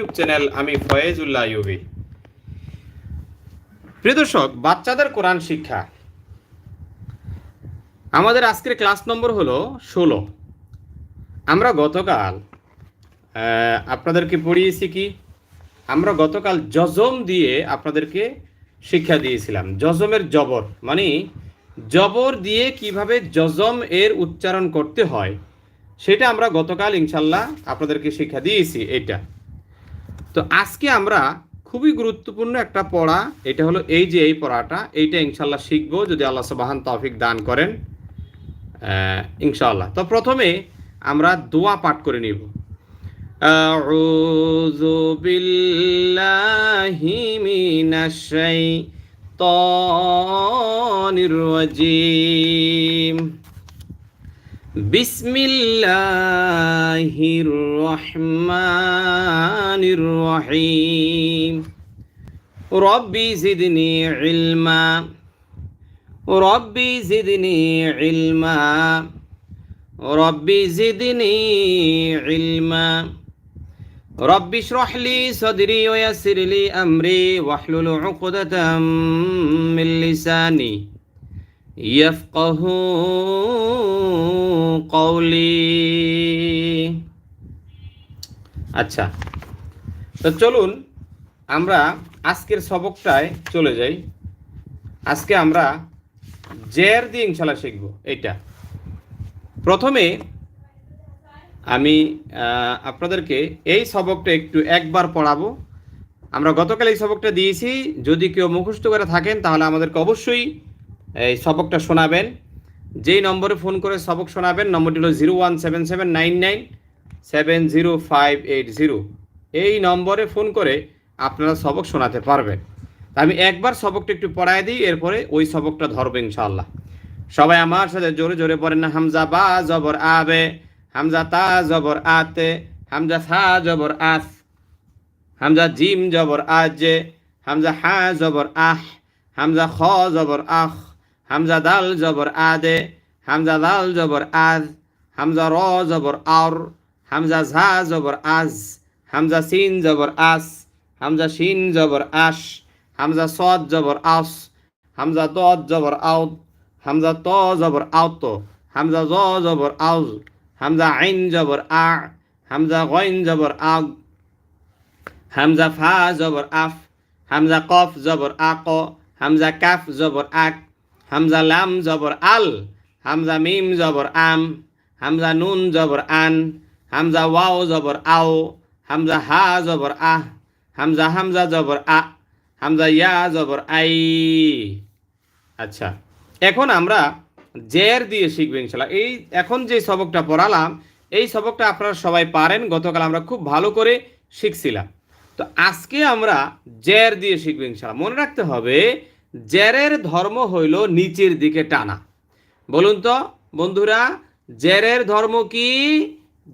YouTube channel আমি Foyezullah UV. প্রিয় দর্শক, বাচ্চাদের কোরআন শিক্ষা। আমাদের আজকের ক্লাস নম্বর হলো ষোলো। আমরা গতকাল আপনাদেরকে পড়িয়েছি কি? আমরা গতকাল জজম দিয়ে আপনাদেরকে শিক্ষা দিয়েছিলাম। জজমের জবর মানে জবর দিয়ে কীভাবে জজম এর উচ্চারণ করতে হয়, সেটা আমরা গতকাল ইনশাল্লাহ আপনাদেরকে শিক্ষা দিয়েছি এটা তো আজকে আমরা খুবই গুরুত্বপূর্ণ একটা পড়া এটা হলো এই যে এই পড়াটা এইটা ইনশাল্লাহ শিখবো যদি আল্লাহ সুবাহান তৌফিক দান করেন আহ, ইনশাআল্লাহ তো প্রথমে আমরা দোয়া পাঠ করে নিব أعوذ بالله من الشيطان الرجيم بسم الله الرحمن الرحيم. ربي زدني علما. ربي زدني علما. ربي زدني علما. ربي اشرح لي صدري ويسر لي أمري واحلل عقدة من لساني يفقهون কৌলি আচ্ছা তো চলুন আমরা আজকের সবকটায় চলে যাই। আজকে আমরা জের দিয়ে ইনশাল্লাহ শিখব এইটা। প্রথমে আমি আপনাদেরকে এই সবকটা একটু একবার পড়াবো। আমরা গতকাল এই সবকটা দিয়েছি। যদি কেউ মুখস্থ করে থাকেন, তাহলে আমাদেরকে অবশ্যই এই সবকটা শোনাবেন। যেই নম্বরে ফোন করে সবক শোনাবেন, নম্বরটি হলো zero one seven seven nine nine seven zero five eight zero. এই নম্বরে ফোন করে আপনারা সবক শোনাতে পারবেন। আমি একবার সবকটা একটু পড়ায় দিই, এরপরে ওই সবকটা ধরবো ইনশাআল্লাহ। সবাই আমার সাথে জোরে জোরে পড়েন না, হামজা বা জবর আবে, হামজা তা জবর আতে, হামজা সা জবর আস, হামজা জিম জবর আজে, হামজা হা জবর আহ, হামজা খ জবর আখ। হামজা দাল জবর আদে হামজা দাল জবর আজ হামজা র জবর আর হামজা ঝা জবর আজ হামজা সিন জবর আস হামজা শিন জবর আশ হামজা সদ জবর আস হামজা দদ জবর আউদ হামজা ত জবর আউত হামজা জ জবর আউজ হামজা আইন জবর আ হামজা গইন জবর আগ হামজা ফা জবর আফ হামজা কফ জবর আক হামজা কাফ জবর আক হামজা লাম জবর আল, হামজা মিম জবর আম, হামজা নুন জবর আন, হামজা ওয়াও জবর আও, হামজা হা জবর আহ, হামজা হামজা জবর আ, হামজা ইয়া জবর আই। আচ্ছা এখন আমরা জের দিয়ে শিখব ইনশাল্লাহ। এই এখন যে সবকটা পড়ালাম, এই সবকটা আপনারা সবাই পারেন, গতকাল আমরা খুব ভালো করে শিখছিলাম। তো আজকে আমরা জের দিয়ে শিখব ইনশাল্লাহ। মনে রাখতে হবে জেরের ধর্ম হইল নিচের দিকে টানা। বলুন তো, বন্ধুরা, জেরের ধর্ম কি?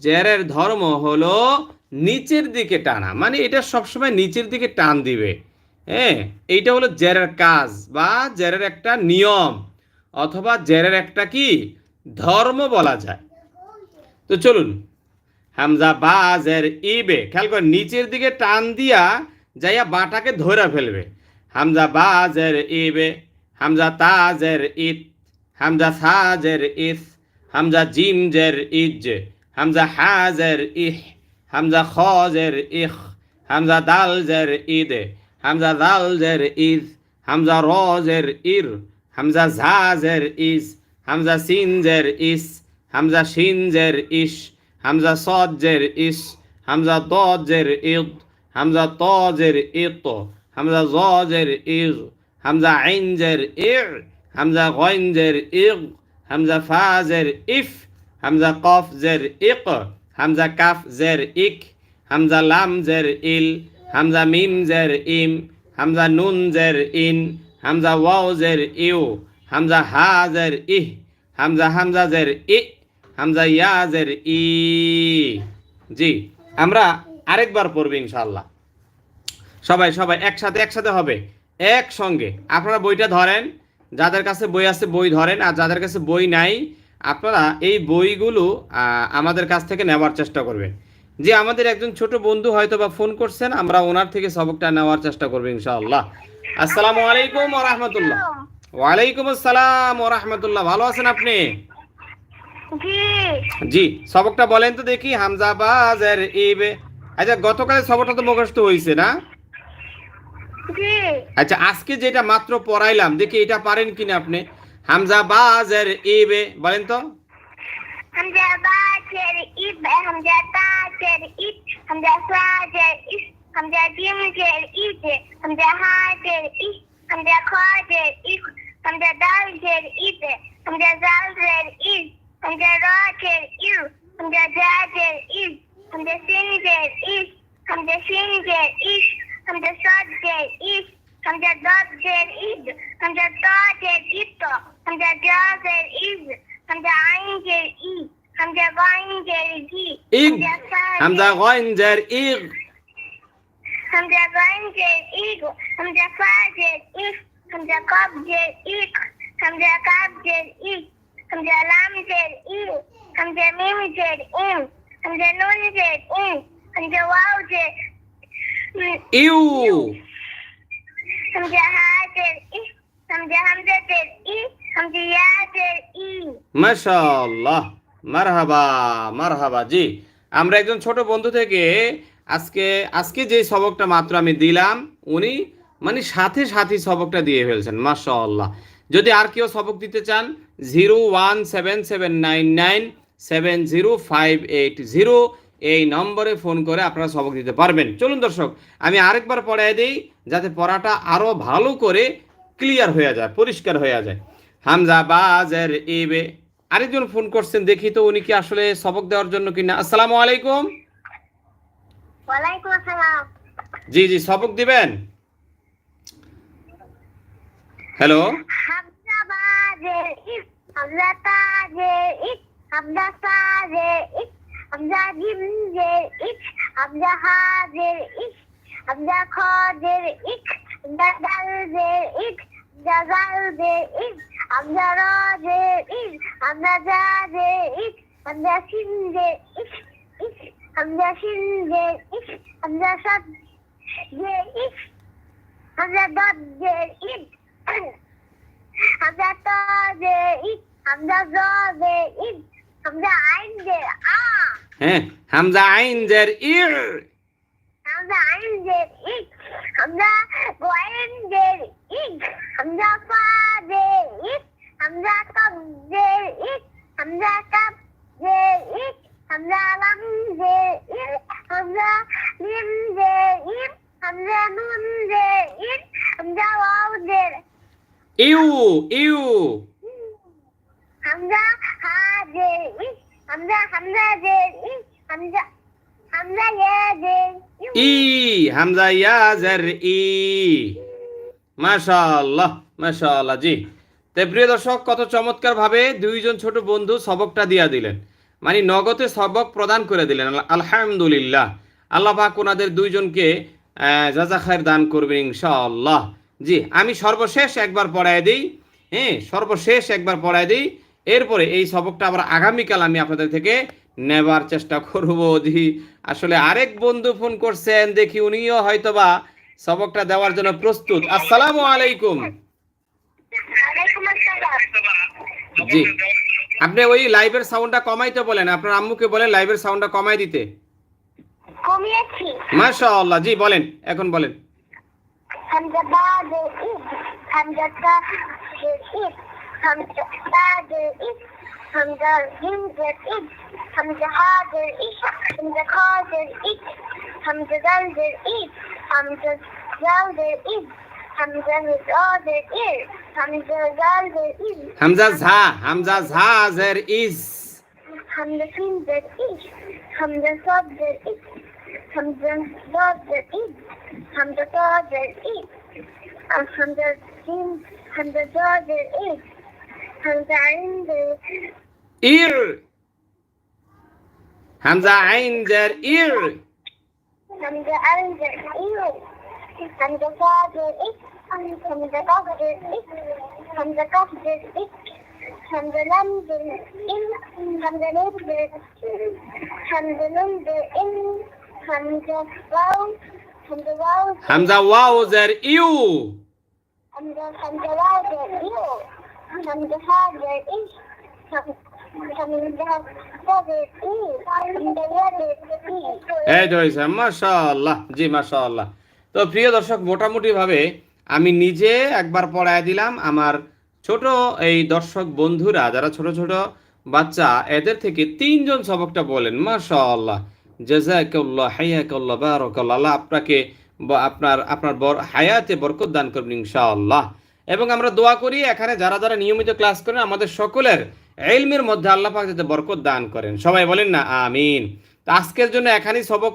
জেরের ধর্ম হলো নিচের দিকে টানা। মানে এটা সবসময় নিচের দিকে টান দিবে। হ্যাঁ এইটা হলো জেরের কাজ বা জেরের একটা নিয়ম অথবা জেরের একটা কি? ধর্ম বলা যায়। তো চলুন, হামজা বা জের ইবে, খেয়াল করে নিচের দিকে টান দিয়া যাইয়া বাটাকে ধরে ফেলবে। হামজা বা জের ইবে, হামজা তা জের ইত, হামজা সা জের ইস, হামজা জিম জের ইজ হামজা হা জের ইহ, হামজা খ জের ইখ হামজা দাল জের ইদ হামজা দাল জের ইজ হামজা র জের ইর, হামজা ঝা জের ইস, হামজা সিন জের ইস, হামজা শিন জের ইস, হামজা সদ জের ইস, হামজা দ জের ইদ হামজা ত জের ইত হামজা জের ইজ হামজা আইন জের ইর হামজা গইন জের ইগ হামজা ফা জের ইফ, হামজা কফ জের ইক, হামজা কাফ জের ইক, হামজা লাম জের ইল, হামজা মিম জের ইম, হামজা নুন জের ইন, হামজা ওয়াও জের ইউ, হামজা হা জের ইহ, হামজা হামজা জের ই, হামজা ইয়া জের ই। জি, আমরা আরেকবার পড়ব ইনশাআল্লাহ। সবাই সবাই একসাথে একসাথে হবে। একসঙ্গে। আপনারা বইটা ধরেন। যাদের কাছে বই আছে বই ধরেন। আর যাদের কাছে বই নাই আপনারা এই বইগুলো আমাদের কাছ থেকে নেওয়ার চেষ্টা করবেন। যে আমাদের একজন ছোট বন্ধু হয়তো বা ফোন করছেন আমরা ওনার থেকে সবকটা নেওয়ার চেষ্টা করব ইনশাআল্লাহ। আসসালামু আলাইকুম ওয়া রাহমাতুল্লাহ। ওয়ালাইকুম আসসালাম ওয়া রাহমাতুল্লাহ। ভালো আছেন আপনি? জি। সবকটা বলেন তো দেখি। হামজা বাজের ইবে। আচ্ছা গতকালের সবকটা তো মুখস্থ হয়েছে না? আচ্ছা আজকে যেটা মাত্র পড়াইলাম দেখি এটা পারেন কিনা আপনি? হামজা বাজের ইবে বলেন তো। হামজা বাজের ইব হামজা তাজের ইব হামজা সাজের ইস হামজা জিমজের ইজে হামজা হাজের ইস হামজা খাজের ইক হামজা দালজের ইবে হামজা জালজের ইজ হামজা রাজের ইউ হামজা জাজের ইজ হামজা সিনজের ইস হামজা সিনজের Hamza Sad did it. Hamza Dad did it. Hamza Ta did it. Hamza Ja did it. Hamza Ain did it. Hamza Gain did it. Ig. Hamza Gain did it. Hamza Gain did it. Hamza Fa did it. Hamza Kab did it. Hamza Kab did it. Hamza Lam did it. Hamza Mim did it. Hamza Nun did it. Hamza Wow did. হামজাতের ই হামজা ইয়াজের ই মাশাআল্লাহ। মারহাবা মারহাবা। জি, আমরা একজন ছোট বন্ধু থেকে আজকে আজকে যে সবকটা মাত্র আমি দিলাম, উনি মানে সাথে সাথে সবকটা দিয়ে ফেলছেন, মাশাআল্লাহ। যদি আর কেউ সবক দিতে চান, zero one seven seven nine nine seven zero five eight zero এই নম্বরে ফোন করে আপনারা সবক দিতে পারবেন। চলুন দর্শক আমি আরেকবার পড়াই দিই যাতে পড়াটা আরও ভালো করে ক্লিয়ার হয়ে যায় পরিষ্কার হয়ে যায়। হামজা বাজের ইবে আরেকজন ফোন করছেন দেখি তো উনি কি আসলে সবক দেওয়ার জন্য কিনা। আসসালামু আলাইকুম। জি জি সবক দিবেন? হ্যালো। হামজা বাজের ইফ হামজা তাজের ইফ হামজা সাজের ইফ হামজা জিমজের ইফ হামজা হাজের ইফ হামজা খজের ইক হামজা দালজের ইক হামজা জালজের ইক হামজা রজের ইক হামজা জাজের ইক হামজা সিনজের ইক ইক হামজা সিনজের ইক হামজা সাজের ইক হামজা দাজের ইক হামজা তাজে ইক হামজা জজে ইক হামজা আইন জে আ হ্যাঁ হামজা আইন জের ইর হামজা আইন জে ইক হামজা গোয়েন জে ইক হামজা ফা জে ইক হামজা কাব জে ইক হামজা কাব জে ইক হামজা লাম জে ইক হামজা লিম জে ইক হামজা নুন জে ইক হামজা ওয়াও জে ইউ ইউ। হামজা হাজে ই। হামজা ই মাশাআল্লাহ মাশাআল্লাহ, জি। প্রিয় দর্শক, কত চমৎকার ভাবে দুইজন ছোট বন্ধু সবকটা দিয়া দিলেন। মানে নগদে সবক প্রদান করে দিলেন। আলহামদুলিল্লাহ। আল্লাহ পাক ওনাদের দুইজনকে জাজা খায়ের দান করবেন, ইনশাআল্লাহ। জি, আমি সর্বশেষ একবার পড়ায় দিই। হ্যাঁ সর্বশেষ একবার পড়ায় দিই। এরপরে এই সবকটা আবার আগামীকাল আমি আপনাদের থেকে নেবার চেষ্টা করব জি। আসলে আরেক বন্ধু ফোন করছেন দেখি উনিও হয়তোবা সবকটা দেওয়ার জন্য প্রস্তুত। আসসালামু আলাইকুম। জি। আপনি ওই লাইভের সাউন্ডটা কমাইতে বলেন আপনার আম্মুকে বলেন লাইভের সাউন্ডটা কমাই দিতে। কমিয়েছি। মাশাআল্লাহ জি বলেন এখন বলেন। হামজা বাজে Hamza Badr is, Hamza Himzer is, Hamza Hadir is, Hamza Qadir is, Hamza Zaldir is, Hamza Zaldir is, Hamza Hadir is, Hamza Zaldir is, Hamza Zha, Hamza Zhazer is, Hamza Himzer is, Hamza Sabzer is, Hamza Dadzer is, Hamza Qadir is, Hamza Jim, Hamza Dadzer is, ইর হামজা আইন jar ইর হামজা আইন jar ইর Hamza calf jar ইক Hamza calf jar ইক Hamza calf jar ইক হামজা লাম জার ইন হামজা লাম জার হামজা লাম জার ইন হামজা ওয়াও হামজা ওয়াও হামজা ওয়াও জার ইউ হামজা হামজা ওয়াও জার ইউ জি মাশাআল্লাহ। তো প্রিয় দর্শক মোটামুটি ভাবে আমি নিজে একবার পড়ায় দিলাম, আমার ছোট এই দর্শক বন্ধুরা, যারা ছোট ছোট বাচ্চা, এদের থেকে তিনজন সবকটা বলেন, মাশাআল্লাহ। জাজাকাল্লাহ হাইয়াকাল্লাহ বারাকাল্লাহ, আল্লাহ আপনাকে আপনার আপনার হায়াতে বরকত দান করবেন ইনশাআল্লাহ। এবং আমরা দোয়া করি, এখানে যারা যারা নিয়মিত ক্লাস করেন, আমাদের সকলের এলমের মধ্যে আল্লাহ পাক যাতে বরকত দান করেন। সবাই বলেন না, আমিন। তো আজকের জন্য এখানেই সবক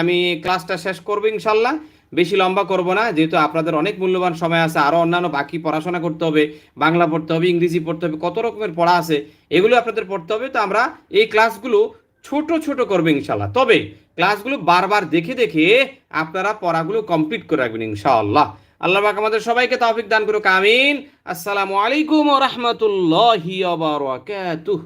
আমি ক্লাসটা শেষ করব ইনশাল্লাহ। বেশি লম্বা করব না, যেহেতু আপনাদের অনেক মূল্যবান সময় আছে আরও অন্যান্য বাকি পড়াশোনা করতে হবে, বাংলা পড়তে হবে, ইংরেজি পড়তে হবে, কত রকমের পড়া আছে, এগুলো আপনাদের পড়তে হবে। তো আমরা এই ক্লাসগুলো ছোট ছোট করব ইনশাল্লাহ। তবে ক্লাসগুলো বারবার দেখে দেখে আপনারা পড়াগুলো কমপ্লিট করে রাখবেন ইনশাআল্লাহ আল্লাহ পাক আমাদের সবাইকে তাফিক দান করুক আমিন। আসসালামু আলাইকুম ওয়া বারাকাতুহু।